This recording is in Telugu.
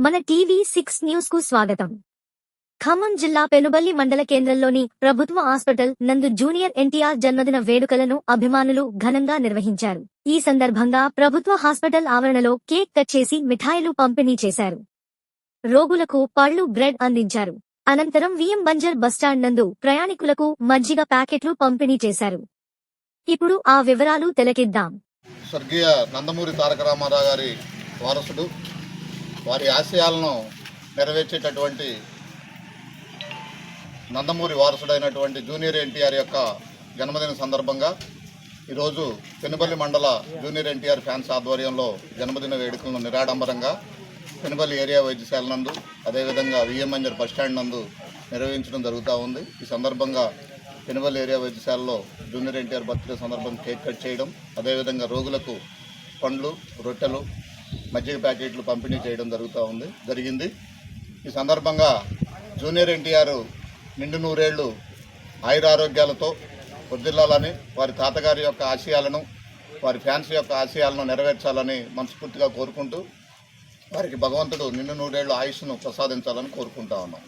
మన టీవీ సిక్స్ న్యూస్కు స్వాగతం. ఖమ్మం జిల్లా పెనుబల్లి మండల కేంద్రంలోని ప్రభుత్వ హాస్పిటల్ నందు జూనియర్ ఎన్టీఆర్ జన్మదిన వేడుకలను అభిమానులు ఘనంగా నిర్వహించారు. ఈ సందర్భంగా ప్రభుత్వ హాస్పిటల్ ఆవరణలో కేక్ కట్ చేసి మిఠాయిలు పంపిణీ చేశారు. రోగులకు పళ్ళు బ్రెడ్ అందించారు. అనంతరం విఎం బంజర్ బస్టాండ్ నందు ప్రయాణికులకు మజ్జిగ ప్యాకెట్లు పంపిణీ చేశారు. ఇప్పుడు ఆ వివరాలు తెలకిద్దాం. స్వర్గీయ నందమూరి తారక రామారావు గారి వారసుడు వారి ఆశయాలను నెరవేర్చేటటువంటి నందమూరి వారసుడైనటువంటి జూనియర్ ఎన్టీఆర్ యొక్క జన్మదిన సందర్భంగా ఈరోజు పెనుబల్లి మండల జూనియర్ ఎన్టీఆర్ ఫ్యాన్స్ ఆధ్వర్యంలో జన్మదిన వేడుకలను నిరాడంబరంగా పెనుబల్లి ఏరియా వైద్యశాల నందు అదేవిధంగా విఎంఎంజర్ బస్టాండ్ నందు నిర్వహించడం జరుగుతూ ఉంది. ఈ సందర్భంగా పెనుబల్లి ఏరియా వైద్యశాలలో జూనియర్ ఎన్టీఆర్ బర్త్డే సందర్భంగా కేక్ కట్ చేయడం అదేవిధంగా రోగులకు పండ్లు రొట్టెలు మజ్జిగ ప్యాకెట్లు పంపిణీ చేయడం జరుగుతూ ఉంది జరిగింది. ఈ సందర్భంగా జూనియర్ ఎన్టీఆర్ నిండు నూరేళ్ళు ఆయురారోగ్యాలతో పొద్దుల్లాలని వారి తాతగారి యొక్క ఆశయాలను వారి ఫ్యాన్స్ యొక్క ఆశయాలను నెరవేర్చాలని మనస్ఫూర్తిగా కోరుకుంటూ వారికి భగవంతుడు నిండు నూరేళ్ళు ఆయుష్ను ప్రసాదించాలని కోరుకుంటా ఉన్నాం.